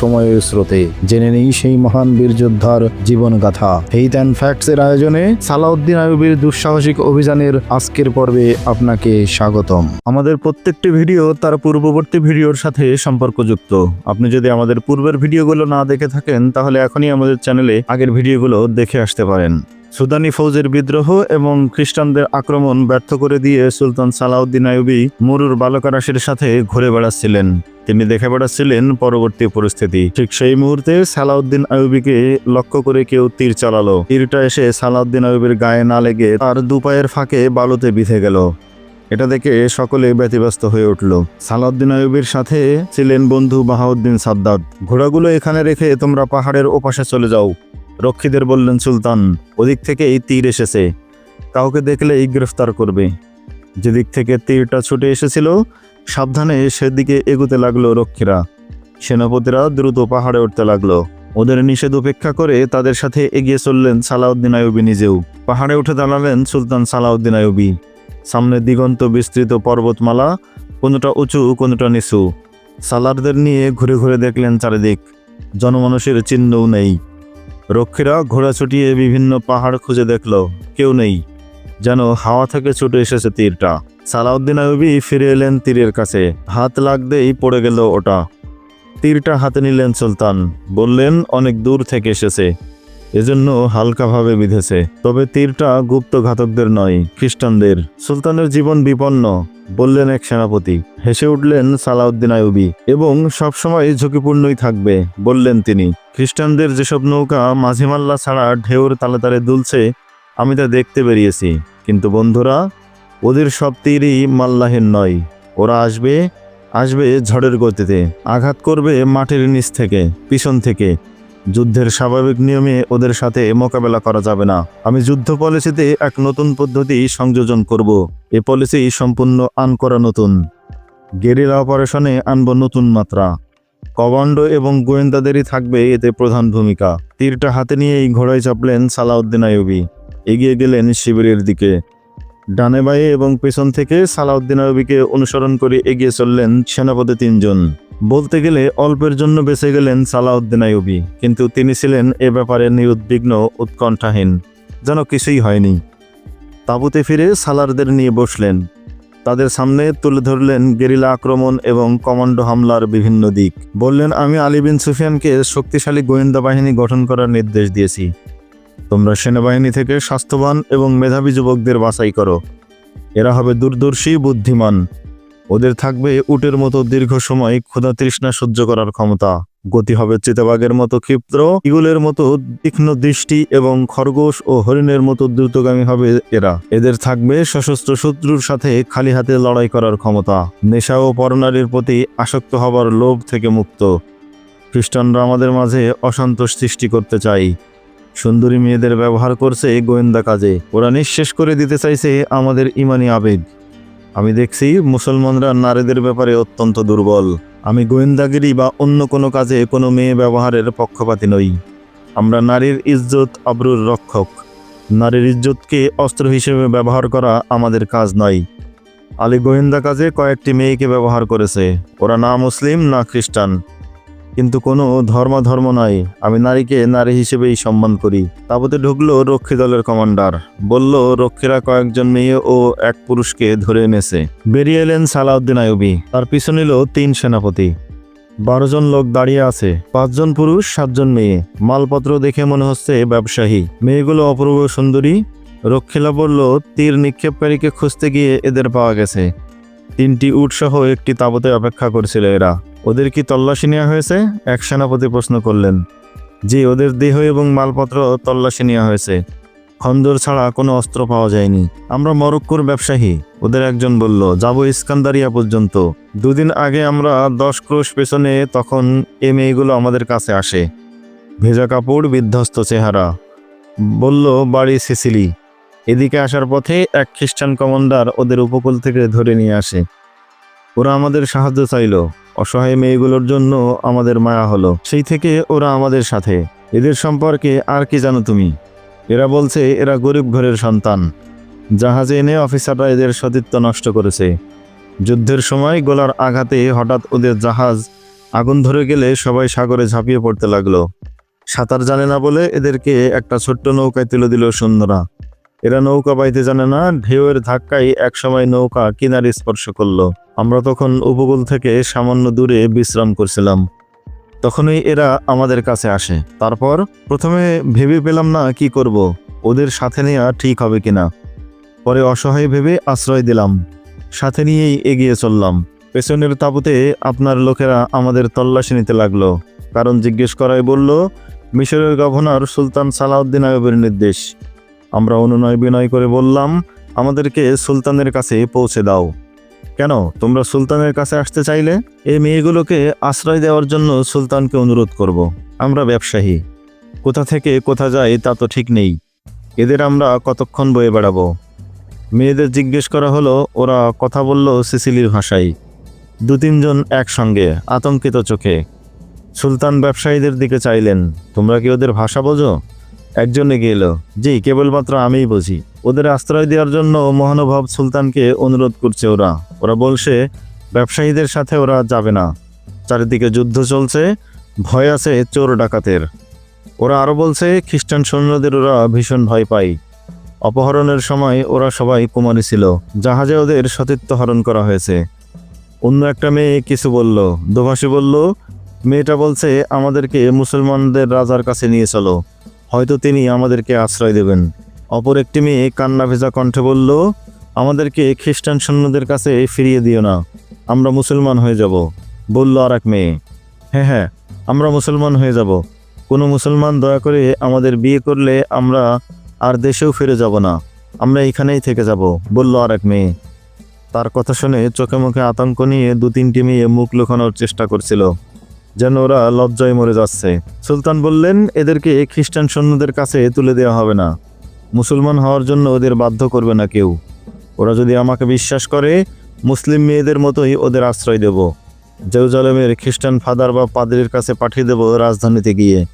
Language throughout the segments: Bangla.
সময়ের স্রোতে। জেনে নেই সেই মহান বীর যোদ্ধার জীবন গাথা ফেইথ অ্যান্ড ফ্যাক্টস এর আয়োজনে সালাউদ্দিন আয়ুবীর দুঃসাহসিক অভিযানের আজকের পর্বে আপনাকে স্বাগতম। আমাদের প্রত্যেকটি ভিডিও তার পূর্ববর্তী ভিডিওর সাথে সম্পর্কযুক্ত। আপনি যদি আমাদের পূর্বের ভিডিওগুলো না দেখে থাকেন, তাহলে এখনই আমাদের চ্যানেলে আগের ভিডিওগুলো দেখে আসতে পারেন। সুদানি ফৌজের বিদ্রোহ এবং খ্রিস্টানদের আক্রমণ ব্যর্থ করে দিয়ে সুলতান সালাউদ্দিন আইয়ুবী মুরুর বালকারাসের সাথে ঘুরে বেড়াচ্ছিলেন। তিনি দেখে বেড়াচ্ছিলেন পরবর্তী পরিস্থিতি। ঠিক সেই মুহূর্তে সালাউদ্দিন আয়ুবিকে লক্ষ্য করে কেউ তীর চালালো। তীরটা এসে সালাউদ্দিন আইয়ুবীর গায়ে না লেগে তার দুপায়ের ফাঁকে বালুতে বিঁধে গেল। এটা দেখে সকলে ব্যতিব্যস্ত হয়ে উঠল। সালাউদ্দিন আইয়ুবীর সাথে ছিলেন বন্ধু বাহাউদ্দিন সাদ্দাত। ঘোড়াগুলো এখানে রেখে তোমরা পাহাড়ের ওপাশে চলে যাও। রক্ষীদের বললেন, সুলতান, ওদিক থেকে এই তীর এসেছে। কাউকে দেখলেই গ্রেফতার করবে। যেদিক থেকে তীরটা ছুটে এসেছিল, সাবধানে সেদিকে এগুতে লাগল রক্ষীরা। সেনাপতিরা দ্রুত পাহাড়ে উঠতে লাগল। ওদের নিষেধ উপেক্ষা করে তাদের সাথে এগিয়ে চললেন সালাউদ্দিন আইয়ুবী নিজেও। পাহাড়ে উঠে দাঁড়ালেন সুলতান সালাউদ্দিন আইয়ুবী। সামনে দিগন্ত বিস্তৃত পর্বতমালা, কোনোটা উঁচু, কোনোটা নিচু। সালারদের নিয়ে ঘুরে ঘুরে দেখলেন চারিদিক। জনমানুষের চিহ্নও নেই। রক্ষীরা ঘোড়া ছুটিয়ে বিভিন্ন পাহাড় খুঁজে দেখল, কেউ নেই। যেন হাওয়া থেকে ছুটে এসেছে তীরটা। সালাউদ্দিন আয়ুবি ফিরে এলেন তীরের কাছে। হাত লাগতেই পড়ে গেল ওটা। তীরটা হাতে নিলেন সুলতান। বললেন, অনেক দূর থেকে এসেছে। এজন্য হালকাভাবে বিঁধেছে। তবে তীরটা গুপ্ত ঘাতকদের নয়, খ্রিস্টানদের। সুলতানের জীবন বিপন্ন, বললেন এক সেনাপতি। হেসে উঠলেন সালাউদ্দিন আয়ুবি এবং সবসময় ঝুঁকিপূর্ণই থাকবে, বললেন তিনি। খ্রিস্টানদের যেসব নৌকা মাঝিমাল্লা ছাড়া ঢেউর তালে তালে দুলছে, আমি তা দেখতে বেরিয়েছি। কিন্তু বন্ধুরা, ওদের সব তীরই মাল্লাহীন নয়। ওরা আসবে আসবে ঝড়ের গতিতে। আঘাত করবে মাটির নিচ থেকে, পিছন থেকে। যুদ্ধের স্বাভাবিক নিয়মে ওদের সাথে মোকাবেলা করা যাবে না। আমি যুদ্ধ পলিসিতে এক নতুন পদ্ধতি সংযোজন করব। এ পলিসি সম্পূর্ণ আন করা নতুন। গেরিলা অপারেশনে আনব নতুন মাত্রা। কমান্ডো এবং গোয়েন্দাদেরই থাকবে এতে প্রধান ভূমিকা। তীরটা হাতে নিয়েই ঘোড়ায় চাপলেন সালাউদ্দিন আয়ুবি এগিয়ে গেলেন শিবিরের দিকে। ডানে বায়ে এবং পেছন থেকে সালাউদ্দিন আইয়ুবীকে অনুসরণ করে এগিয়ে চললেন সেনাপতি তিনজন। বলতে গেলে অল্পের জন্য বেঁচে গেলেন সালাউদ্দিন আইয়ুবী, কিন্তু তিনি ছিলেন এ ব্যাপারে নিরুদ্বিগ্ন, উৎকণ্ঠাহীন, যেন কিছুই হয়নি। তাঁবুতে ফিরে সালারদের নিয়ে বসলেন। তাদের সামনে তুলে ধরলেন গেরিলা আক্রমণ এবং কমান্ডো হামলার বিভিন্ন দিক। বললেন, আমি আলী বিন সুফিয়ানকে শক্তিশালী গোয়েন্দা বাহিনী গঠন করার নির্দেশ দিয়েছি। তোমরা সেনাবাহিনী থেকে স্বাস্থ্যবান এবং মেধাবী যুবকদের বাছাই করো। এরা হবে দূরদর্শী, বুদ্ধিমান। ওদের থাকবে উটের মতো দীর্ঘ সময় ক্ষুধা তৃষ্ণা সহ্য করার ক্ষমতা। গতি হবে চিতাবাগের মতো ক্ষিপ্র ইগুলের মতো তীক্ষ্ণ দৃষ্টি এবং খরগোশ ও হরিণের মতো দ্রুতগামী হবে এরা। এদের থাকবে সশস্ত্র শত্রুর সাথে খালি হাতে লড়াই করার ক্ষমতা। নেশা ও পরনারীর প্রতি আসক্ত হবার লোভ থেকে মুক্ত। খ্রিস্টানরা আমাদের মাঝে অসন্তোষ সৃষ্টি করতে চাই সুন্দরী মেয়েদের ব্যবহার করছে গোয়েন্দা কাজে। ওরা নিঃশেষ করে দিতে চাইছে আমাদের ইমানি আবেগ। আমি দেখছি মুসলমানরা নারীদের ব্যাপারে অত্যন্ত দুর্বল। আমি গোয়েন্দাগিরি বা অন্য কোনো কাজে কোনো মেয়ে ব্যবহারের পক্ষপাতী নই। আমরা নারীর ইজ্জত আবরুর রক্ষক। নারীর ইজ্জতকে অস্ত্র হিসেবে ব্যবহার করা আমাদের কাজ নয়। আলী গোয়েন্দা কাজে কয়েকটি মেয়েকে ব্যবহার করেছে। ওরা না মুসলিম, না খ্রিস্টান। কিন্তু কোনো ধর্মাধর্ম নয় আমি নারীকে নারী হিসেবেই সম্মান করি। তাবতে ঢুকলো রক্ষী দলের কমান্ডার। বলল, রক্ষীরা কয়েকজন মেয়ে ও এক পুরুষকে ধরে এনেছে। বেরিয়ে এলেন সালাউদ্দিন আয়ুবি তার পিছু নিল তিন সেনাপতি। বারো জন লোক দাঁড়িয়ে আছে। পাঁচজন পুরুষ, সাতজন মেয়ে। মালপত্র দেখে মনে হচ্ছে ব্যবসায়ী। মেয়েগুলো অপূর্ব সুন্দরী। রক্ষীলা বলল, তীর নিক্ষেপকারীকে খুঁজতে গিয়ে এদের পাওয়া গেছে। তিনটি উটসহ একটি তাবতে অপেক্ষা করছিল এরা। ওদের কি তল্লাশি নেওয়া হয়েছে? এক সেনাপতি প্রশ্ন করলেন, জি, ওদের দেহ এবং মালপত্র তল্লাশি নেওয়া হয়েছে। খন্দর ছাড়া কোনো অস্ত্র পাওয়া যায়নি। আমরা মরক্কোর ব্যবসায়ী। ওদের একজন বলল, যাব ইস্কান্দারিয়া পর্যন্ত। দুদিন আগে আমরা দশ ক্রোশ পেছনে তখন এ মেয়েগুলো আমাদের কাছে আসে। ভেজা কাপড়, বিধ্বস্ত চেহারা। বলল, বাড়ি সিসিলি। এদিকে আসার পথে এক খ্রিস্টান কমান্ডার ওদের উপকূল থেকে ধরে নিয়ে আসে। ওরা আমাদের সাহায্য চাইলো। অসহায় মেয়েগুলোর জন্য আমাদের মায়া হলো। সেই থেকে ওরা আমাদের সাথে। এদের সম্পর্কে আর কি জানো তুমি? এরা বলছে এরা গরিব ঘরের সন্তান। জাহাজে এনে অফিসাররা এদের সতীত্ব নষ্ট করেছে। যুদ্ধের সময় গোলার আঘাতে হঠাৎ ওদের জাহাজ আগুন ধরে গেলে সবাই সাগরে ঝাঁপিয়ে পড়তে লাগল। সাঁতার জানে না বলে এদেরকে একটা ছোট্ট নৌকায় তুলে দিল সৈন্যরা এরা নৌকা বাইতে জানে না, ঢেউয়ের ধাক্কায় একসময় নৌকা কিনারে স্পর্শ করল। আমরা তখন উপকূল থেকে সামান্য দূরে বিশ্রাম করছিলাম। তখনই এরা আমাদের কাছে আসে। তারপর প্রথমে ভেবে পেলাম না কি করব, ওদের সাথে নেওয়া ঠিক হবে কিনা। পরে অসহায় ভেবে আশ্রয় দিলাম। সাথে নিয়েই এগিয়ে চললাম। পেছনের তাঁবুতে আপনার লোকেরা আমাদের তল্লাশি নিতে লাগল, কারণ জিজ্ঞেস করায় বলল, মিশরের গভর্নর সুলতান সালাউদ্দিন আয়বের নির্দেশ। আমরা অনুনয় বিনয় করে বললাম, আমাদেরকে সুলতানের কাছে পৌঁছে দাও। কেন? তোমরা সুলতানের কাছে আসতে চাইলে এই মেয়েগুলোকে আশ্রয় দেওয়ার জন্য সুলতানকে অনুরোধ করব। আমরা ব্যবসায়ী। কোথা থেকে কোথা যায় তা তো ঠিক নেই। এদের আমরা কতক্ষণ বয়ে বেড়াবো? মেয়েদের জিজ্ঞেস করা হলো, ওরা কথা বলল সিসিলির ভাষায়। দু তিনজন একসঙ্গে, আতঙ্কিত চোখে। সুলতান ব্যবসায়ীদের দিকে চাইলেন, তোমরা কি ওদের ভাষা বোঝো? একজন এলো জি, কেবলমাত্র আমিই বুঝি। ওদের আশ্রয় দেওয়ার জন্য মহানুভব সুলতানকে অনুরোধ করছে ওরা। ওরা বলছে, ব্যবসায়ীদের সাথে ওরা যাবে না। চারিদিকে যুদ্ধ চলছে, ভয় আছে চোর ডাকাতের। ওরা আরও বলছে, খ্রিস্টান সৈন্যদের ওরা ভীষণ ভয় পায়। অপহরণের সময় ওরা সবাই কুমারী ছিল। জাহাজে ওদের সতীত্ব হরণ করা হয়েছে। অন্য একটা মেয়ে কিছু বলল। দোভাষী বলল, মেয়েটা বলছে, আমাদেরকে মুসলমানদের রাজার কাছে নিয়ে চলো। হয়তো তিনি আমাদেরকে আশ্রয় দেবেন। অপর একটি মেয়ে কান্না ভেজা কণ্ঠে বলল, আমাদেরকে খ্রিস্টান সৈন্যদের কাছে ফিরিয়ে দিও না, আমরা মুসলমান হয়ে যাব। বলল আর এক মেয়ে হ্যাঁ হ্যাঁ আমরা মুসলমান হয়ে যাব। কোনো মুসলমান দয়া করে আমাদের বিয়ে করলে আমরা আর দেশেও ফিরে যাব না, আমরা এখানেই থেকে যাব। বলল আর এক মেয়ে। তার কথা শুনে চোখে মুখে আতঙ্ক নিয়ে দু তিনটি মেয়ে মুখ লুকানোর চেষ্টা করছিল। যেন ওরা লজ্জায় মরে যাচ্ছে। সুলতান বললেন, এদেরকে খ্রিস্টান সৈন্যদের কাছে তুলে দেওয়া হবে না। মুসলমান হওয়ার জন্য ওদের বাধ্য করবে না কেউ। ওরা যদি আমাকে বিশ্বাস করে, মুসলিম মেয়েদের মতোই ওদের আশ্রয় দেব। জেরুজালেমের খ্রিস্টান ফাদার বা পাদ্রির কাছে পাঠিয়ে দেব রাজধানীতে গিয়ে।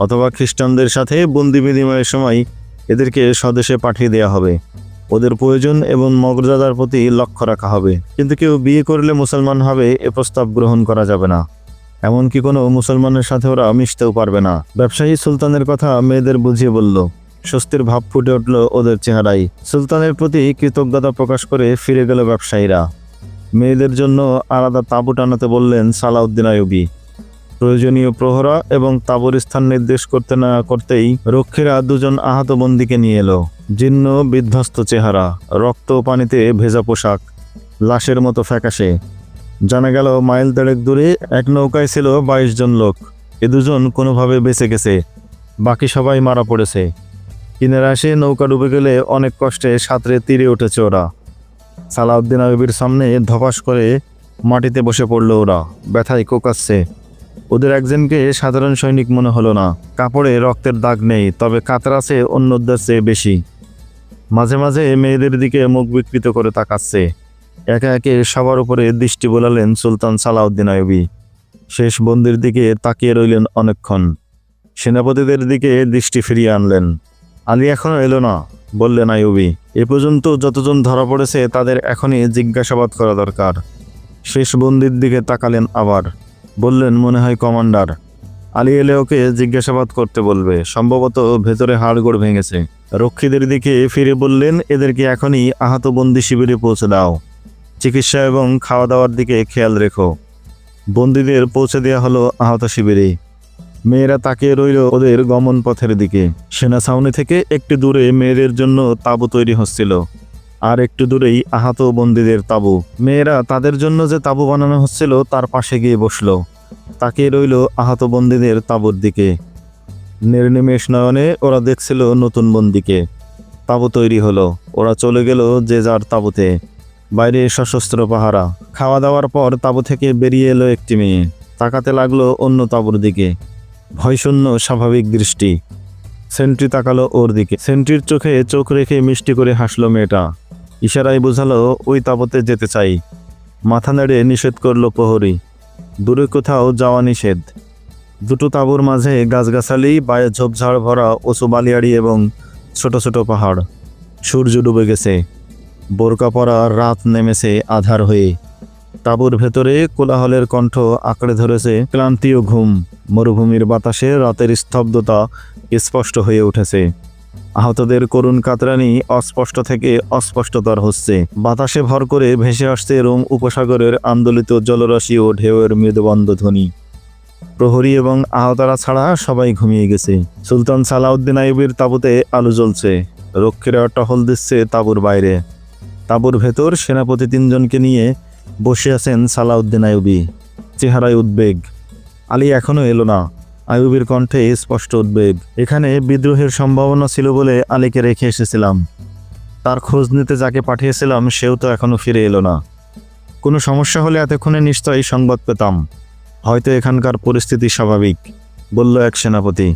অথবা খ্রিস্টানদের সাথে বন্দি বিনিময়ের সময় এদেরকে স্বদেশে পাঠিয়ে দেওয়া হবে। ওদের প্রয়োজন এবং মর্যাদার প্রতি লক্ষ্য রাখা হবে। কিন্তু কেউ বিয়ে করলে মুসলমান হবে, এ প্রস্তাব গ্রহণ করা যাবে না। এমনকি কোনো মুসলমানের সাথে ওরা মিশতেও পারবে না। ব্যবসায়ী সুলতানের কথা মেয়েদের বুঝিয়ে বলল। স্বস্তির ভাব ফুটে উঠল ওদের চেহারায়। সুলতানের প্রতি কৃতজ্ঞতা প্রকাশ করে ফিরে গেল ব্যবসায়ীরা। মেয়েদের জন্য আলাদা তাঁবু টানাতে বললেন সালাউদ্দিন আয়ুবী প্রয়োজনীয় প্রহরা এবং তাঁবুর স্থান নির্দেশ করতে না করতেই রক্ষীরা দুজন আহত বন্দীকে নিয়ে এলো। জীর্ণ, বিধ্বস্ত চেহারা, রক্ত পানিতে ভেজা পোশাক, লাশের মতো ফ্যাকাশে। জানা গেল মাইল দেড়েক দূরে এক নৌকায় ছিল বাইশ জন লোক। এ দুজন কোনোভাবে বেঁচে গেছে। বাকি সবাই মারা পড়েছে। কিনারে এসে নৌকা ডুবে গেলে অনেক কষ্টে সাঁতরে তীরে উঠেছে ওরা। সালাউদ্দিন আইবির সামনে ধপাস করে মাটিতে বসে পড়ল ওরা। ব্যথায় কোকাচ্ছে। ওদের একজনকে সাধারণ সৈনিক মনে হলো না। কাপড়ে রক্তের দাগ নেই, তবে কাতর আছে অন্যদের চেয়ে বেশি। মাঝে মাঝে মেয়েদের দিকে মুখ বিকৃত করে তাকাচ্ছে। একে একে সবার উপরে দৃষ্টি বোলালেন সুলতান সালাউদ্দিন আইবি শেষ বন্দির দিকে তাকিয়ে রইলেন অনেকক্ষণ। সেনাপতিদের দিকে দৃষ্টি ফিরিয়ে আনলেন। আলী এখনও এলো না, বললেন আইবি এ পর্যন্ত যতজন ধরা পড়েছে, তাদের এখনই জিজ্ঞাসাবাদ করা দরকার। শেষ বন্দির দিকে তাকালেন আবার। বললেন, মনে হয় কমান্ডার, আলী এলে ওকে জিজ্ঞাসাবাদ করতে বলবে। সম্ভবত ভেতরে হাড়গোড় ভেঙেছে। রক্ষীদের দিকে ফিরে বললেন, এদেরকে এখনই আহত বন্দি শিবিরে পৌঁছে দাও। চিকিৎসা এবং খাওয়া দাওয়ার দিকে খেয়াল রেখো। বন্দীদের পৌঁছে দেওয়া হলো আহত শিবিরে। মেয়েরা তাকিয়ে রইল ওদের গমন পথের দিকে। সেনা ছাউনি থেকে একটু দূরে মেয়েদের জন্য তাঁবু তৈরি হচ্ছিল। আর একটু দূরেই আহত বন্দীদের তাঁবু। মেয়েরা তাদের জন্য যে তাঁবু বানানো হচ্ছিল তার পাশে গিয়ে বসল। তাকিয়ে রইল আহত বন্দীদের তাঁবুর দিকে। নির্নিমেষ নয়নে ওরা দেখছিল নতুন বন্দিকে। তাঁবু তৈরি হলো। ওরা চলে গেল যে যার তাঁবুতে। বাইরে সশস্ত্র পাহারা। খাওয়া দাওয়ার পর তাঁবু থেকে বেরিয়ে এলো একটি মেয়ে। তাকাতে লাগল অন্য তাঁবুর দিকে। ভয়শূন্য, স্বাভাবিক দৃষ্টি। সেন্ট্রি তাকালো ওর দিকে। সেন্ট্রির চোখে চোখ রেখে মিষ্টি করে হাসলো মেয়েটা। ইশারায় বোঝালো, ওই তাঁবুতে যেতে চাই। মাথা নেড়ে নিষেধ করল প্রহরী। দূরে কোথাও যাওয়া নিষেধ। দুটো তাঁবুর মাঝে গাছগাছালি বায়ে ঝোপঝাড় ভরা উঁচু বালিয়াড়ি এবং ছোট ছোট পাহাড়। সূর্য ডুবে গেছে। বোরকা পরা রাত নেমেছে আধার হয়ে। তাঁবুর ভেতরে কোলাহলের কণ্ঠ আঁকড়ে ধরেছে ক্লান্তি ও ঘুম। মরুভূমির বাতাসে রাতের স্তব্ধতা স্পষ্ট হয়ে উঠেছে। আহতদের করুণ কাতরানি অস্পষ্ট থেকে অস্পষ্টতর হচ্ছে। বাতাসে ভর করে ভেসে আসছে রোম উপসাগরের আন্দোলিত জলরাশি ও ঢেউয়ের মৃদবন্ধ ধ্বনি প্রহরী এবং আহতারা ছাড়া সবাই ঘুমিয়ে গেছে। সুলতান সালাউদ্দিন আইবির তাঁবুতে আলো জ্বলছে। রক্ষীরা টহল দিচ্ছে তাঁবুর বাইরে। তাঁবুর ভেতর সেনাপতি তিনজনকে নিয়ে বসে আছেন সালাউদ্দিন আয়ুবি চেহারায় উদ্বেগ। আলী এখনও এলো না। আইয়ুবের কণ্ঠে স্পষ্ট উদ্বেগ। এখানে বিদ্রোহের সম্ভাবনা ছিল বলে আলীকে রেখে এসেছিলাম। তার খোঁজ নিতে যাকে পাঠিয়েছিলাম, সেও তো এখনও ফিরে এলো না। কোনো সমস্যা হলে এতক্ষণে নিশ্চয়ই সংবাদ পেতাম। হয়তো এখানকার পরিস্থিতি স্বাভাবিক, বলল এক সেনাপতি।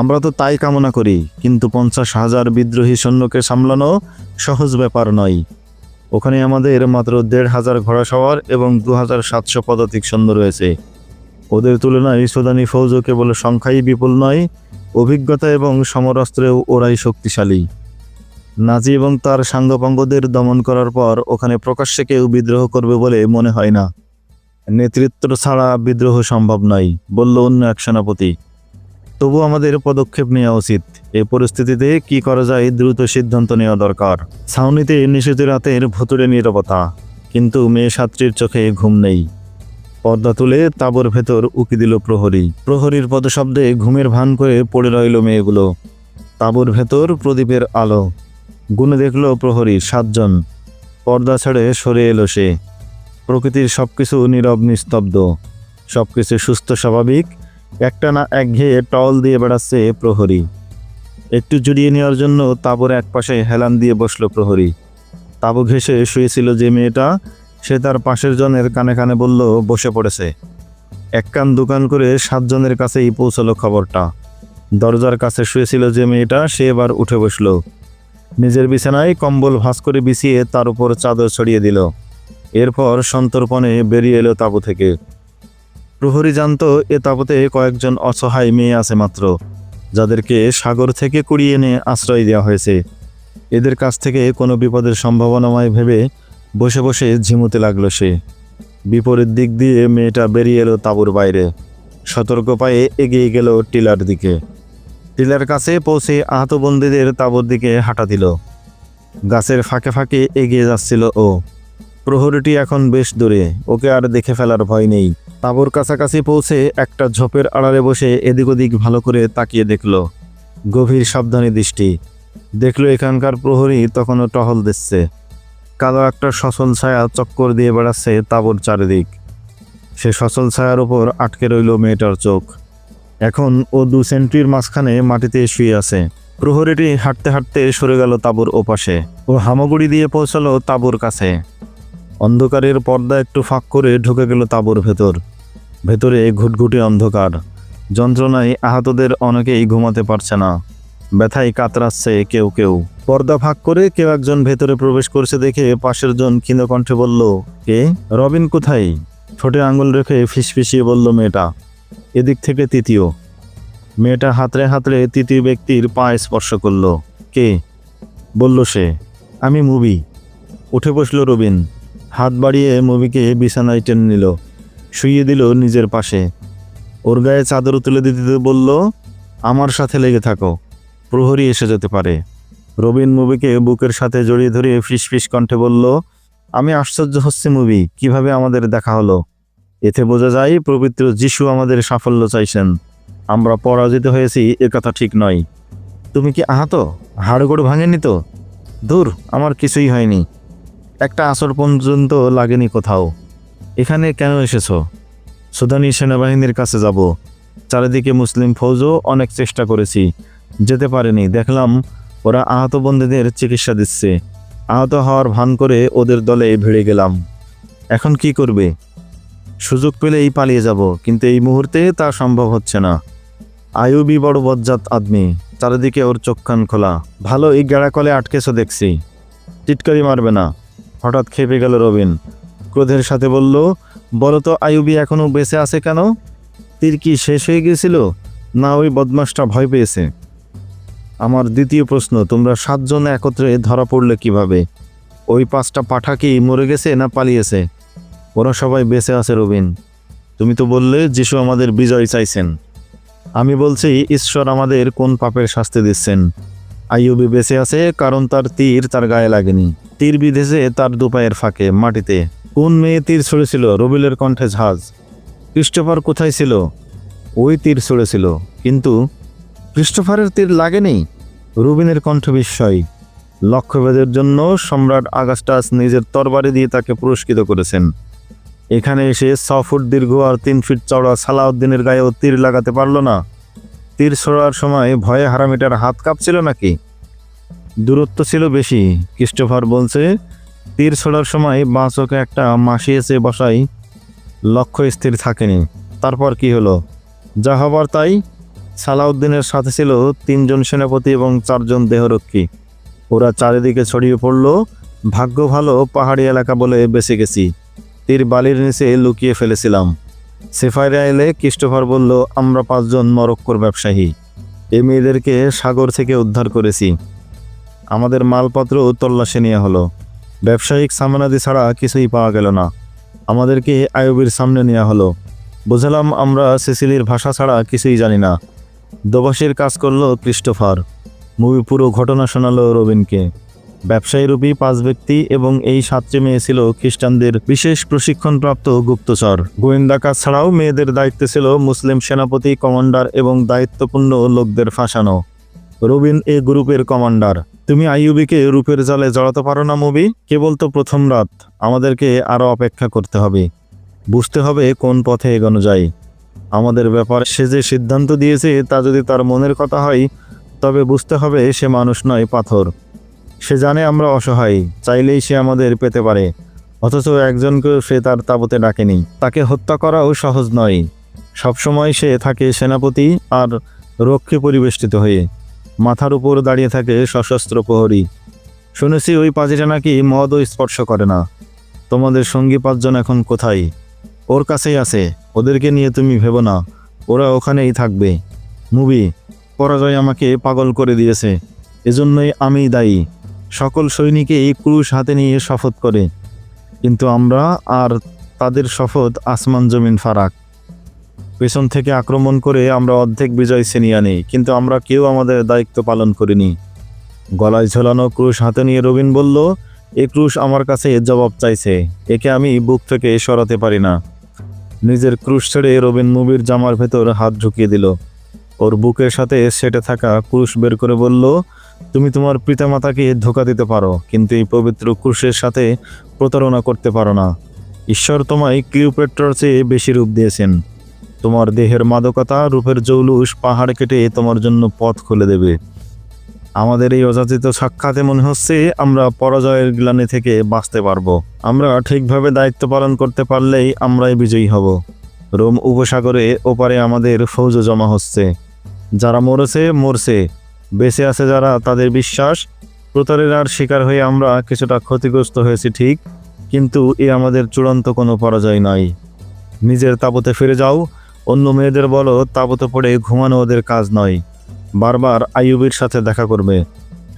আমরা তো তাই কামনা করি, কিন্তু পঞ্চাশ হাজার বিদ্রোহী সৈন্যকে সামলানো সহজ ব্যাপার নয়। ওখানে আমাদের মাত্র দেড় হাজার ঘোড়া সওয়ার এবং দু হাজার সাতশো পদাতিক সৈন্য রয়েছে। ওদের তুলনায় সুদানি ফৌজও কেবল সংখ্যাই বিপুল নয়, অভিজ্ঞতা এবং সমরাস্ত্রেও ওরাই শক্তিশালী। নাজি এবং তার সাঙ্গপাঙ্গদের দমন করার পর ওখানে প্রকাশ্যে কেউ বিদ্রোহ করবে বলে মনে হয় না। নেতৃত্ব ছাড়া বিদ্রোহ সম্ভব নয়, বলল অন্য এক সেনাপতি। তবু আমাদের পদক্ষেপ নেওয়া উচিত। এই পরিস্থিতিতে কি করা যায় দ্রুত সিদ্ধান্ত নেওয়া দরকার। ছাউনিতে নিষিদ্ধ রাতের ভুতুরে নীরবতা। কিন্তু মেয়ে সাত্রীর চোখে ঘুম নেই। পর্দা তুলে তাবর ভেতর উকি দিল প্রহরী। প্রহরীর পদশব্দে ঘুমের ভান করে পড়ে রইল মেয়েগুলো। তাবর ভেতর প্রদীপের আলো। গুনে দেখল প্রহরী সাতজন। পর্দা ছেড়ে সরে এলো সে। প্রকৃতির সবকিছু নীরব নিস্তব্ধ। সবকিছু সুস্থ স্বাভাবিক একটা না একঘেয়ে টল দিয়ে বেড়াচ্ছে প্রহরী। একটু জড়িয়ে নেওয়ার জন্য তাবর এক পাশে হেলান দিয়ে বসল প্রহরী। তাবু ঘেসে শুয়েছিল যে মেয়েটা, সে তার পাশের জনের কানে কানে বলল, বসে পড়েছে। এক কান দোকান করে সাতজনের কাছেই পৌঁছলো খবরটা। দরজার কাছে শুয়েছিল যে মেয়েটা, সে এবার উঠে বসল। নিজের বিছানায় কম্বল ভাঁজ করে বিছিয়ে তার উপর চাদর ছড়িয়ে দিল। এরপর সন্তর্পণে বেরিয়ে এলো তাঁবু থেকে। প্রহরী জানতো, এ তাঁবুতে কয়েকজন অসহায় মেয়ে আছে মাত্র, যাদেরকে সাগর থেকে কুড়িয়ে এনে আশ্রয় দেওয়া হয়েছে। এদের কাছ থেকে কোনো বিপদের সম্ভাবনাময় ভেবে বসে বসে ঝিমুতে লাগল সে। বিপরীত দিক দিয়ে মেয়েটা বেরিয়ে এলো তাঁবুর বাইরে। সতর্ক পায়ে এগিয়ে গেল টিলার দিকে। টিলার কাছে পৌঁছে আহত বন্দীদের তাঁবুর দিকে হাঁটা দিল। গাছের ফাঁকে ফাঁকে এগিয়ে যাচ্ছিল ও। প্রহরীটি এখন বেশ দূরে, ওকে আর দেখে ফেলার ভয় নেই। তাঁবুর কাছাকাছি পৌঁছে একটা ঝোপের আড়ালে বসে এদিক ওদিক ভালো করে তাকিয়ে দেখল। গভীর সাবধানী দৃষ্টি। দেখল এখানকার প্রহরী তখনও টহল দিচ্ছে। কালো একটা সচল ছায়া চক্কর দিয়ে বেড়াচ্ছে তাঁবুর চারিদিক। সে সচল ছায়ার ওপর আটকে রইল মেয়েটার চোখ। এখন ও দু সেন্ট্রির মাঝখানে মাটিতে শুয়ে আছে। প্রহরীটি হাঁটতে হাঁটতে সরে গেল তাঁবুর ওপাশে। ও হামাগুড়ি দিয়ে পৌঁছালো তাঁবুর কাছে। অন্ধকারের পর্দা একটু ফাঁক করে ঢুকে গেল তাঁবুর ভেতর। ভেতরে ঘুটঘুটে অন্ধকার। যন্ত্রণায় আহতদের অনেকেই ঘুমাতে পারছে না। ব্যথায় কাতরাচ্ছে কেউ কেউ। পর্দা ফাঁক করে কেউ একজন ভেতরে প্রবেশ করছে দেখে পাশের জন ক্ষীণকণ্ঠে বলল, কে? রবিন কোথায়? ঠোঁটে আঙুল রেখে ফিসফিসিয়ে বলল, মেয়েটা। এদিক থেকে তৃতীয় মেয়েটা হাতড়ে হাতড়ে তৃতীয় ব্যক্তির পা স্পর্শ করল। কে? বলল সে। আমি মুভি। উঠে বসল রবিন। হাত বাড়িয়ে মুভিকে বিছানায় টেনে নিল। শুইয়ে দিল নিজের পাশে। ওর গায়ে চাদর তুলে দিতে বলল, আমার সাথে লেগে থাকো, প্রহরী এসে যেতে পারে। রবিন মুভিকে বুকের সাথে জড়িয়ে ধরিয়ে ধরে ফিসফিস কণ্ঠে বলল, আমি আশ্চর্য হচ্ছি মুভি, কীভাবে আমাদের দেখা হলো? এতে বোঝা যায় পবিত্র যিশু আমাদের সাফল্য চাইছেন। আমরা পরাজিত হয়েছি, এ কথা ঠিক নয়। তুমি কি আহত? হাড়গোড় ভাঙেনি তো? দূর, আমার কিছুই হয়নি। একটা আসর পর্যন্ত লাগেনি কোথাও। এখানে কেন এসেছ? সুদানি সেনাবাহিনীর কাছে যাব। চারিদিকে মুসলিম ফৌজও অনেক চেষ্টা করেছি। যেতে পারেনি, দেখলাম ওরা আহত বন্দীদের চিকিৎসা দিচ্ছে। আহত হওয়ার ভান করে ওদের দলে ভিড়ে গেলাম। এখন কি করবে? সুযোগ পেলেই পালিয়ে যাব, কিন্তু এই মুহূর্তে তা সম্ভব হচ্ছে না। আয়ুবি বড় বজ্জাত আদমি, চারিদিকে ওর চোখ কান খোলা। ভালো এই গেড়াকলে আটকেছো দেখছি। টিটকারি মারবে না। হঠাৎ খেপে গেল রবিন। ক্রোধের সাথে বলল, বলো তো আয়ুবি এখনও বেঁচে আছে কেন? তীর কি শেষ হয়ে গিয়েছিল? না, ওই বদমাসটা ভয় পেয়েছে। আমার দ্বিতীয় প্রশ্ন, তোমরা সাতজন একত্রে ধরা পড়লে কীভাবে? ওই পাঁচটা পাঠা কি মরে গেছে না পালিয়েছে? ওরা সবাই বেঁচে আছে, রবিন। তুমি তো বললে, যিশু আমাদের বিজয় চাইছেন। আমি বলছি, ঈশ্বর আমাদের কোন পাপের শাস্তি দিচ্ছেন? আইয়ুবি বেঁচে আছে কারণ তার তীর তার গায়ে লাগেনি। তীর বিধেছে তার দুপায়ের ফাঁকে, মাটিতে। কোন মেয়ে তীর ছড়েছিল? রবিলের কণ্ঠে ঝাঁজ। ক্রিস্টোফার কোথায় ছিল? ওই তীর ছড়েছিল। কিন্তু ক্রিস্টোফারের তীর লাগেনি? রুবিনের কণ্ঠ বিস্ময়। লক্ষ্যভেদের জন্য সম্রাট আগাস্টাস নিজের তরবারি দিয়ে তাকে পুরস্কৃত করেছেন। এখানে এসে ছ ফুট দীর্ঘ আর তিন ফিট চওড়া সালাউদ্দিনের গায়েও তীর লাগাতে পারল না। তীর ছোড়ার সময় ভয়ে হারামিটার হাত কাঁপছিল নাকি? দূরত্ব ছিল বেশি। ক্রিস্টোফার বলছে তীর ছোড়ার সময় বাঁ চোখে একটা এসে বসাই লক্ষ্য স্থির থাকেনি। তারপর কি হলো? যা হবার তাই। সালাউদ্দিনের সাথে ছিল তিনজন সেনাপতি এবং চারজন দেহরক্ষী। ওরা চারিদিকে ছড়িয়ে পড়ল, ভাগ্য ভালো, পাহাড়ি এলাকা বলে বেঁচে গেছি। তীর বালির নিচে লুকিয়ে ফেলেছিলাম। সেফাইরা এলে ক্রিস্টোফার বলল, আমরা পাঁচজন মরক্কোর ব্যবসায়ী। এ মেয়েদেরকে সাগর থেকে উদ্ধার করেছি। আমাদের মালপত্র তল্লাশি নেওয়া হলো। ব্যবসায়িক সামানাদি ছাড়া কিছুই পাওয়া গেল না। আমাদেরকে আয়ুবের সামনে নেওয়া হলো। বুঝলাম আমরা সিসিলির ভাষা ছাড়া কিছুই জানি না। দোবাসের কাজ করল ক্রিস্টোফার। মুভি পুরো ঘটনা শোনালো রবিনকে। ব্যবসায়ীরূপী পাঁচ ব্যক্তি এবং এই সাতটি মেয়ে ছিল খ্রিস্টানদের বিশেষ প্রশিক্ষণপ্রাপ্ত গুপ্তচর। গোয়েন্দা কাজ ছাড়াও মেয়েদের দায়িত্বে ছিল মুসলিম সেনাপতি, কমান্ডার এবং দায়িত্বপূর্ণ লোকদের ফাঁসানো। রবিন এ গ্রুপের কমান্ডার। তুমি আইয়ুবিকে রূপের জালে জড়াতে পারো না মুভি কেবল তো প্রথম রাত। আমাদেরকে আরও অপেক্ষা করতে হবে। বুঝতে হবে কোন পথে এগোনো যায়। আমাদের ব্যাপার সে যে সিদ্ধান্ত দিয়েছে, তা যদি তার মনের কথা হয়, তবে বুঝতে হবে সে মানুষ নয়, পাথর। সে জানে আমরা অসহায়, চাইলেই সে আমাদের পেতে পারে। অথচ একজনকেও সে তার তাবতে ডাকেনি। তাকে হত্যা করাও সহজ নয়। সবসময় সে থাকে সেনাপতি আর রক্ষে পরিবেষ্টিত হয়ে। মাথার উপর দাঁড়িয়ে থাকে সশস্ত্র প্রহরী। শুনেছি ওই পাজিটা নাকি মদও স্পর্শ করে না। তোমাদের সঙ্গী পাঁচজন এখন কোথায়? ওর কাছেই আছে। ওদেরকে নিয়ে তুমি ভেবো না। ওরা ওখানেই থাকবে। মুভি পরাজয় আমাকে পাগল করে দিয়েছে। এজন্যই আমি দায়ী। সকল সৈনিকেই ক্রুশ হাতে নিয়ে শপথ করে। কিন্তু আমরা আর তাদের শপথ আসমান জমিন ফারাক। পেছন থেকে আক্রমণ করে আমরা অর্ধেক বিজয় ছিনিয়ে আনি কিন্তু আমরা কেউ আমাদের দায়িত্ব পালন করিনি। গলায় ঝোলানো ক্রুশ হাতে নিয়ে রবিন বলল, এ ক্রুশ আমার কাছে জবাব চাইছে, একে আমি বুক থেকে সরাতে পারি না। নিজের ক্রুশ ছেড়ে রবিন মুভির জামার ভেতর হাত ঢুকিয়ে দিল। ওর বুকের সাথে সেটে থাকা ক্রুশ বের করে বলল, তুমি তোমার পিতামাতাকে ধোকা দিতে পারো, কিন্তু এই পবিত্র ক্রুশের সাথে প্রতারণা করতে পারো না। ঈশ্বর তোমায় ক্লিওপেট্রার চেয়ে বেশি রূপ দিয়েছেন। তোমার দেহের মাদকতা, রূপের জৌলুস, পাহাড় কেটে তোমার জন্য পথ খুলে দেবে। আমাদের এই অযাচিত সাক্ষাতে মনে হচ্ছে আমরা পরাজয়ের গ্লানি থেকে বাঁচতে পারব। আমরা ঠিকভাবে দায়িত্ব পালন করতে পারলেই আমরাই বিজয়ী হব। রোম উপসাগরে ওপারে আমাদের ফৌজ জমা হচ্ছে। যারা মরেছে, মরছে। বেঁচে আছে যারা, তাদের বিশ্বাস। প্রতারণার শিকার হয়ে আমরা কিছুটা ক্ষতিগ্রস্ত হয়েছি ঠিক, কিন্তু এ আমাদের চূড়ান্ত কোনো পরাজয় নয় নিজের তাবতে ফিরে যাও। অন্য মেয়েদের বলো, তাবতে পড়ে ঘুমানো ওদের কাজ নয়। বারবার আইয়ুবের সাথে দেখা করবে,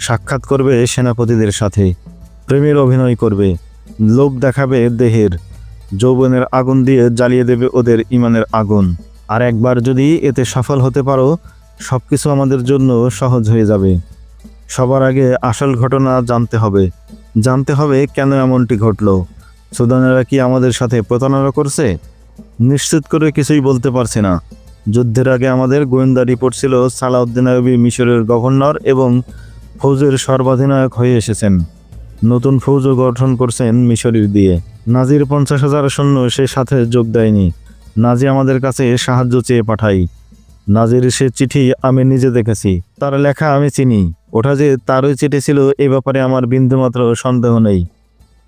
সাক্ষাৎ করবে সেনাপতিদের সাথে, প্রেমের অভিনয় করবে, লোভ দেখাবে দেহের, যৌবনের আগুন দিয়ে জ্বালিয়ে দেবে ওদের ইমানের আগুন। আর একবার যদি এতে সফল হতে পারো সব কিছু আমাদের জন্য সহজ হয়ে যাবে। সবার আগে আসল ঘটনা জানতে হবে। জানতে হবে কেন এমনটি ঘটলো। সুদানেরা কি আমাদের সাথে প্রতারণা করছে? নিশ্চিত করে কিছুই বলতে পারছি না। যুদ্ধের আগে আমাদের গোয়েন্দা রিপোর্ট ছিল সালাউদ্দিন আয়ুবী মিশরের গভর্নর এবং ফৌজের সর্বাধিনায়ক হয়ে এসেছেন। নতুন ফৌজও গঠন করছেন মিশরের দিয়ে। নাজির পঞ্চাশ হাজার সৈন্য সে সাথে যোগ দেয়নি। নাজি আমাদের কাছে সাহায্য চেয়ে পাঠাই নাজির সে চিঠি আমি নিজে দেখেছি। তার লেখা আমি চিনি। ওটা যে তারই চিঠি ছিল এ ব্যাপারে আমার বিন্দুমাত্র সন্দেহ নেই।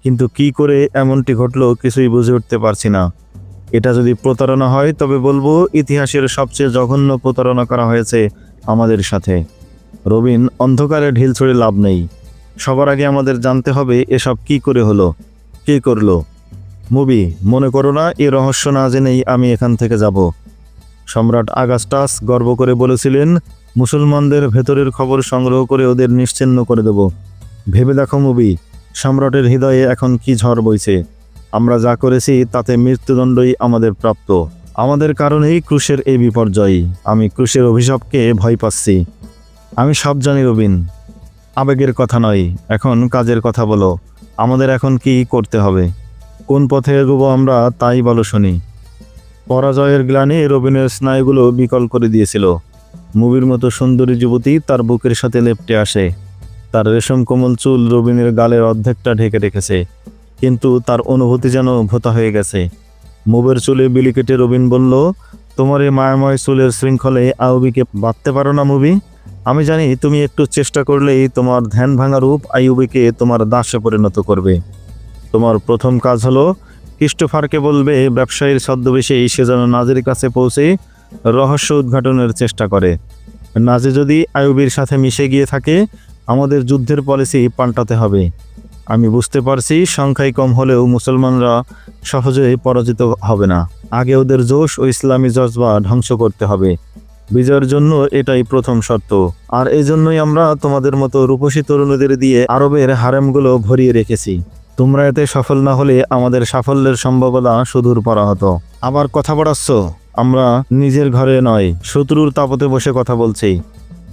কিন্তু কি করে এমনটি ঘটলো কিছুই বুঝে উঠতে পারছি না। এটা যদি প্রতারণা হয়, তবে বলব ইতিহাসের সবচেয়ে জঘন্য প্রতারণা করা হয়েছে আমাদের সাথে। রবিন, অন্ধকারে ঢিল ছড়ে লাভ নেই। সবার আগে আমাদের জানতে হবে এসব কি করে হলো, কে করল। মুভি, মনে করো না, এ রহস্য না জেনেই আমি এখান থেকে যাব। সম্রাট আগাস্টাস গর্ব করে বলেছিলেন, মুসলমানদের ভেতরের খবর সংগ্রহ করে ওদের নিশ্চিহ্ন করে দেব। ভেবে দেখো মুভি, সম্রাটের হৃদয়ে এখন কি ঝড় বইছে। আমরা যা করেছি তাতে মৃত্যুদণ্ডই আমাদের প্রাপ্ত। আমাদের কারণেই ক্রুশের এই বিপর্যয়। আমি ক্রুশের অভিশাপকে ভয় পাচ্ছি। আমি সব জানি, রবিন। আবেগের কথা নয়। এখন কাজের কথা বলো। আমাদের এখন কি করতে হবে? কোন পথে এগোবো আমরা তাই বলো শুনি। পরাজয়ের গ্লানে রবিনের স্নায়ুগুলো বিকল করে দিয়েছিল। মুভির মতো সুন্দরী যুবতী তার বুকের সাথে লেপটে আসে। তার রেশম কোমল চুল রবিনের গালের অর্ধেকটা ঢেকে রেখেছে। কিন্তু তার অনুভূতি যেন ভোতা হয়ে গেছে। মুভের চুলে বিলি কেটে রবিন বলল, তোমার এই মায়াময় চুলের শৃঙ্খলে আউবিকে বাঁধতে পারো না মুভি আমি জানি তুমি একটু চেষ্টা করলেই তোমার ধ্যান ভাঙা রূপ আইউবিকে তোমার দাসে পরিণত করবে। তোমার প্রথম কাজ হলো, ক্রিস্টোফারকে বলবে, ব্যবসায়ীর ছদ্মবেশেই সে যেন নাজির কাছে পৌঁছে রহস্য উদ্ঘাটনের চেষ্টা করে। নাজি যদি আইউবির সাথে মিশে গিয়ে থাকে, আমাদের যুদ্ধের পলিসি পাল্টাতে হবে। আমি বুঝতে পারছি সংখ্যায় কম হলেও মুসলমানরা সহজেই পরাজিত হবে না। আগে ওদের জোশ ও ইসলামী জজবা ধ্বংস করতে হবে। বিজয়ের জন্য এটাই প্রথম শর্ত। আর এই জন্যই আমরা তোমাদের মতো রূপসী তরুণীদের দিয়ে আরবের হারেমগুলো ভরিয়ে রেখেছি। তোমরা এতে সফল না হলে আমাদের সাফল্যের সম্ভাবনা সুদূর পরা হতো আবার কথা বাড়াচ্ছ? আমরা নিজের ঘরে নয়, শত্রুর তাপতে বসে কথা বলছি।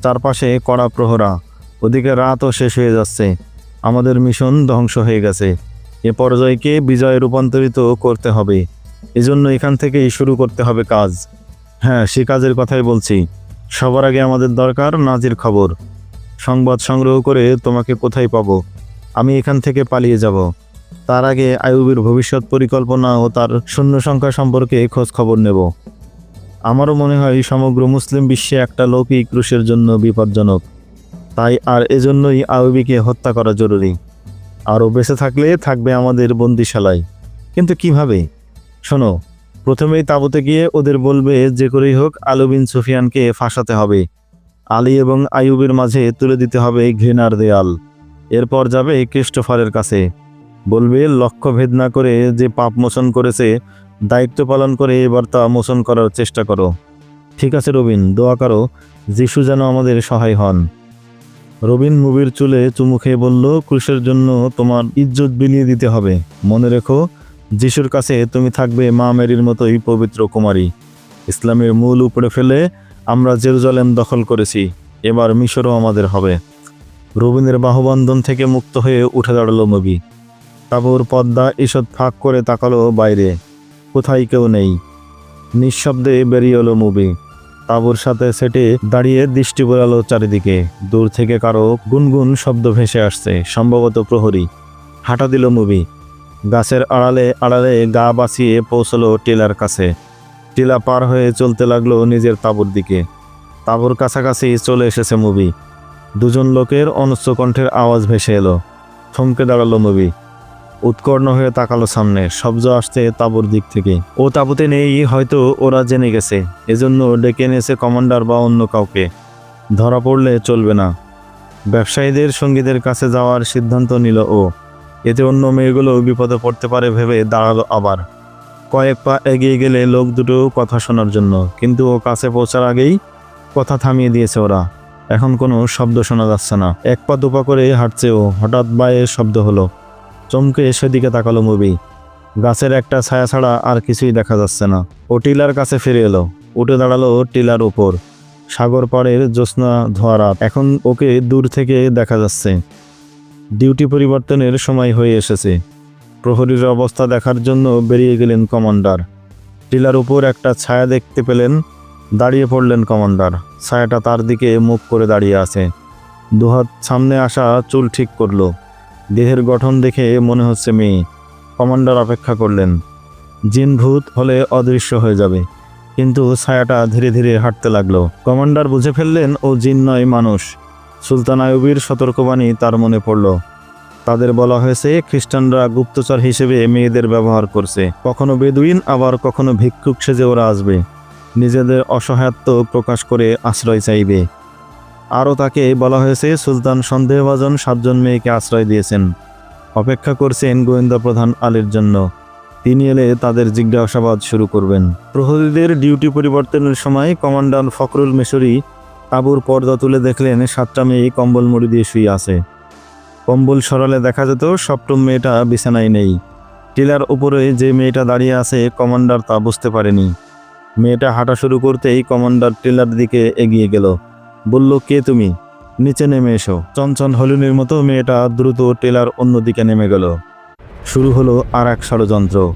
চারপাশে কড়া প্রহরা। ওদিকে রাতও শেষ হয়ে যাচ্ছে। আমাদের মিশন ধ্বংস হয়ে গেছে। এ পর্যায়কে বিজয়ে রূপান্তরিত করতে হবে। এজন্য এখান থেকেই শুরু করতে হবে কাজ। হ্যাঁ সে কাজের কথাই বলছি। সবার আগে আমাদের দরকার নাজির খবর। সংবাদ সংগ্রহ করে তোমাকে কোথায় পাবো? আমি এখান থেকে পালিয়ে যাব। তার আগে আয়ুবের ভবিষ্যৎ পরিকল্পনা ও তার শূন্য সংখ্যা সম্পর্কে খোঁজ খবর নেব। আমারও মনে হয় সমগ্র মুসলিম বিশ্বে একটা লোকই রুশের জন্য বিপজ্জনক। তাই আর এজন্যই আয়ুবিকে হত্যা করা জরুরি। আরও বেঁচে থাকলে থাকবে আমাদের বন্দিশালায়। কিন্তু কীভাবে? শোনো, প্রথমেই তাবুতে গিয়ে ওদের বলবে যে করেই হোক আলু বিন সুফিয়ানকে ফাঁসাতে হবে। আলী এবং আইয়ুবের মাঝে তুলে দিতে হবে ঘৃণার দেয়াল। এরপর যাবে ক্রিস্টোফারের কাছে। বলবে লক্ষ্য ভেদ না করে যে পাপ মোচন করেছে, দায়িত্ব পালন করে এবার তা মোচন করার চেষ্টা করো। ঠিক আছে রবিন, দোয়া করো, যিশু যেন আমাদের সহায় হন। রবিন মুভির চুলে চুমু খেয়ে বলল, ক্রুশের জন্য তোমার ইজ্জত বিলিয়ে দিতে হবে। মনে রেখো, যিশুর কাছে তুমি থাকবে মা মেরির মতোই পবিত্র কুমারী। ইসলামের মূল উপরে ফেলে আমরা জেরুজালেম দখল করেছি। এবার মিশরও আমাদের হবে। রবিনের বাহুবন্ধন থেকে মুক্ত হয়ে উঠে দাঁড়াল মুভি। তাবুর পদ্মা ঈষৎ ফাঁক করে তাকালো বাইরে। কোথায় কেউ নেই। নিঃশব্দে বেরিয়ে এলো মুভি। তাবুর সাথে সেটে দাঁড়িয়ে দৃষ্টি বোলালো চারিদিকে। দূর থেকে কারও গুনগুন শব্দ ভেসে আসছে, সম্ভবত প্রহরী। হাঁটা দিল মুভি গাছের আড়ালে আড়ালে গা বাঁচিয়ে পৌঁছলো টিলার কাছে। টিলা পার হয়ে চলতে লাগল নিজের তাঁবুর দিকে। তাঁবুর কাছাকাছি চলে এসেছে মুভি দুজন লোকের অনুচ্চ কণ্ঠের আওয়াজ ভেসে এলো। থমকে দাঁড়াল মুভি উৎকর্ণ হয়ে তাকালো সামনে। শব্দ আসছে তাঁবুর দিক থেকে। ও তাঁবুতে নেই, হয়তো ওরা জেনে গেছে। এজন্য ডেকে এনেছে কমান্ডার বা অন্য কাউকে। ধরা পড়লে চলবে না। ব্যবসায়ীদের সঙ্গীদের কাছে যাওয়ার সিদ্ধান্ত নিল ও। এতে অন্য মেয়েগুলো বিপদে পড়তে পারে ভেবে দাঁড়াল আবার। কয়েক পা এগিয়ে গেলে লোক দুটো কথা শোনার জন্য, কিন্তু ও কাছে পৌঁছার আগেই কথা থামিয়ে দিয়েছে ওরা। এখন কোনো শব্দ শোনা যাচ্ছে না। এক পা দুপা করে হাঁটছে ও। হঠাৎ বায়ে শব্দ হলো। চমকে সেদিকে তাকালো মুভি গাছের একটা ছায়া ছাড়া আর কিছুই দেখা যাচ্ছে না। ও টিলার কাছে ফিরে এলো। উঠে দাঁড়াল টিলার উপর। সাগর পাড়ের জ্যোৎস্না ধোয়া রাত এখন ওকে দূর থেকে দেখা যাচ্ছে। ডিউটি পরিবর্তনের সময় হয়ে এসেছে। প্রহরীর অবস্থা দেখার জন্য বেরিয়ে গেলেন কমান্ডার। টিলার উপর একটা ছায়া দেখতে পেলেন। দাঁড়িয়ে পড়লেন কমান্ডার। ছায়াটা তার দিকে মুখ করে দাঁড়িয়ে আছে। দুহাত সামনে আসা চুল ঠিক করল। দেহের গঠন দেখে মনে হচ্ছে মেয়ে। কমান্ডার অপেক্ষা করলেন। জিন ভূত হলে অদৃশ্য হয়ে যাবে। কিন্তু ছায়াটা ধীরে ধীরে হাঁটতে লাগল। কমান্ডার বুঝে ফেললেন ও জিন নয়, মানুষ। সুলতান আয়ুবির সতর্কবাণী তার মনে পড়ল। তাদের বলা হয়েছে, খ্রিস্টানরা গুপ্তচর হিসেবে মেয়েদের ব্যবহার করছে। কখনো বেদুইন, আবার কখনো ভিক্ষুক সেজে ওরা আসবে। নিজেদের অসহায়ত্ব প্রকাশ করে আশ্রয় চাইবে। আরও তাকে বলা হয়েছে, সুলতান সন্দেহভাজন সাতজন মেয়েকে আশ্রয় দিয়েছেন। অপেক্ষা করছেন গোয়েন্দা প্রধান আলীর জন্য। তিনি এলে তাদের জিজ্ঞাসাবাদ শুরু করবেন। প্রহরীদের ডিউটি পরিবর্তনের সময় কমান্ডার ফখরুল মেশরি তাঁবুর পর্দা তুলে দেখলেন, সাতটা মেয়ে কম্বল মুড়ি দিয়ে শুয়ে আছে। কম্বল সরালে দেখা যেত, সপ্তম মেয়েটা বিছানায় নেই। টিলার উপরে যে মেয়েটা দাঁড়িয়ে আছে, কমান্ডার তা বুঝতে পারেনি। মেয়েটা হাঁটা শুরু করতেই কমান্ডার টিলার দিকে এগিয়ে গেল। বলল, কে তুমি? নিচে নেমে এসো। চঞ্চল হলুনের মতো মেয়েটা দ্রুত টেলার অন্যদিকে নেমে গেল। শুরু হলো আর এক ষড়যন্ত্র।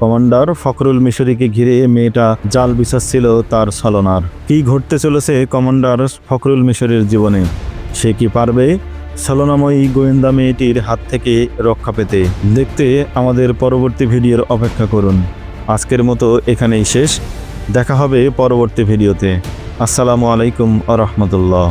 কমান্ডার ফখরুল মিশরিকে ঘিরে মেয়েটা জাল বিছাচ্ছিল তার ছলনার। কি ঘটতে চলেছে কমান্ডার ফখরুল মিশরের জীবনে? সে কি পারবে ছলনাময়ী গোয়েন্দা মেয়েটির হাত থেকে রক্ষা পেতে? দেখতে আমাদের পরবর্তী ভিডিওর অপেক্ষা করুন। আজকের মতো এখানেই শেষ। দেখা হবে পরবর্তী ভিডিওতে। আসসালামু আলাইকুম আ রহমতুল্লাহ।